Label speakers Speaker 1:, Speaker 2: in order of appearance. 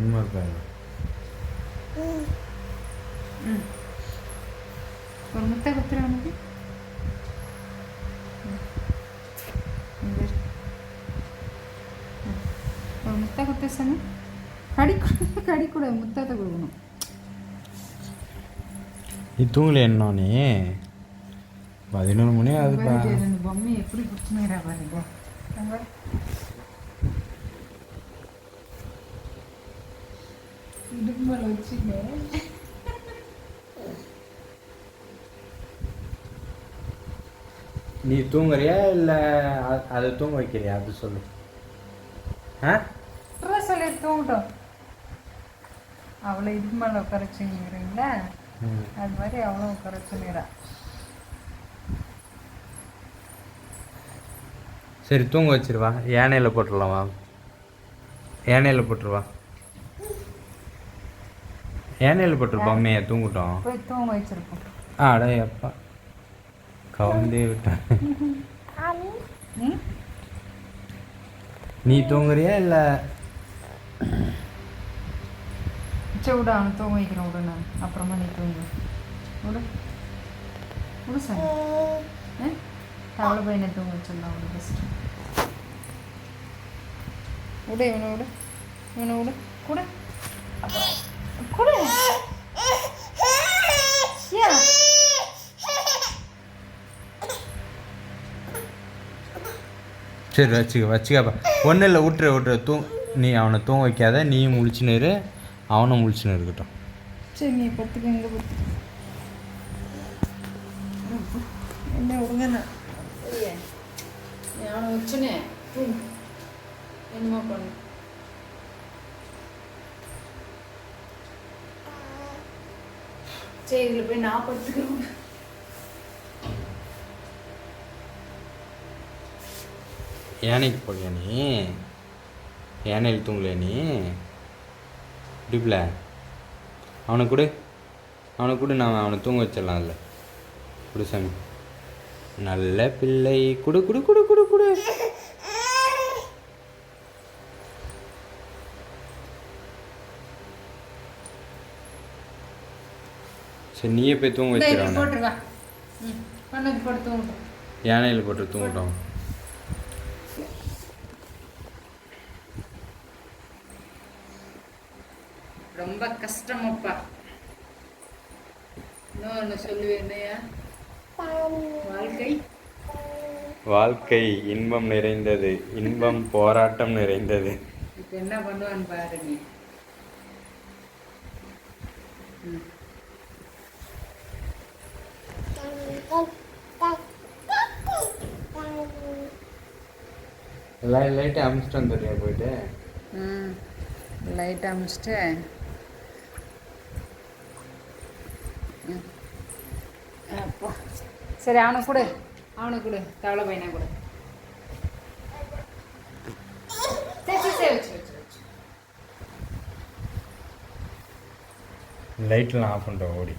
Speaker 1: உண்மை இருக்காங்க.
Speaker 2: ஒரு முட்டை கொடுத்துரு. ம். ஒரு முட்டை கொடுத்து சாமி கடி கொடு கடி முத்தத்தை கொடுக்கணும்.
Speaker 1: நீ தூங்கல என்ன நீ? பதினொன்று மணி
Speaker 2: ரெண்டு பொம்மை எப்படி பிடிச்சினீரா பாருங்க அங்க. இடுப்பு மேல வச்சுங்க
Speaker 1: நீ தூங்குறியா இல்லை அதை தூங்க வைக்கிறியா அது சொல்லு ஆ
Speaker 2: சொல்லி தூங்கட்டும் அவளை இது மேலே உட்கார வச்சுங்கிறீங்களா
Speaker 1: ம்.
Speaker 2: அது மாதிரி அவளும் உட்கார வச்சுங்கிறா
Speaker 1: சரி தூங்க வச்சிருவா யானையில் போட்டுடலாம் யானையில் போட்டுருவா யானையில் போட்டுரு பொம்மையை தூங்கட்டும்.
Speaker 2: போய் தூங்க வச்சிருக்கோம்
Speaker 1: ஆடா அப்பா. கவுந்தே விட்டேன் நீ தூங்குறியா இல்லை?
Speaker 2: சரி விடு அவனை தூங்க வைக்கிறேன் விடு நான். அப்புறமா நீ தூங்கு. விடு. விடு சார். ஆ தவளை பையனை தூங்க வச்சிடலாம் விடு ஃபஸ்ட்டு விடு இவனை விடு. இவனை விடு. கூட
Speaker 1: சரி வச்சுக்க வச்சுக்கப்பா. ஒன்றும் இல்லை விட்டுரு விட்டுரு தூ நீ அவனை தூங்க வைக்காத நீயும் முழிச்சுன்னு இரு. அவனும் முழிச்சுன்னு இருக்கட்டும்.
Speaker 2: சரி நீ பத்துக்க எங்கே பத்து என்ன விடுங்க நான் அவனை வச்சுனே என்னமா பண்ணு? சரி இதில் போய் நான் படுத்துக்கிறேன்.
Speaker 1: யானைக்கு போகலையா நீ? யானையில் தூங்கலையா நீ? இடுப்பில். அவனை கொடு. அவனை கொடு நான் அவனை தூங்க வச்சிடலாம்ல கொடு சாமி. நல்ல பிள்ளை. குடு குடு குடு குடு குடு. சரி நீயே போய் தூங்க வச்சிடறான்
Speaker 2: போட்டுருவா ம் பண்ணது போட்டு தூங்கட்டும்.
Speaker 1: யானையில் போட்டு தூங்கட்டும்.
Speaker 2: ரொம்ப கஷ்டமப்பா. இன்னொன்று சொல்லுவேன் என்னையா வாழ்க்கை?
Speaker 1: வாழ்க்கை இன்பம் நிறைந்தது. இன்பம் போராட்டம் நிறைந்தது.
Speaker 2: இப்போ என்ன பண்ணுவான்னு பாரு நீ. ம்.
Speaker 1: லை லைட்டு அமிச்சிட்டு வந்துடுறியா போயிட்டு?
Speaker 2: ம். லைட் அமிச்சிட்டு. சரி அவனை கொடு. அவனை கொடு. தவளை பையனை கொடு. சரி சரி சரி
Speaker 1: லைட்லாம் ஆஃப் பண்ணிட்டோம் ஓடி.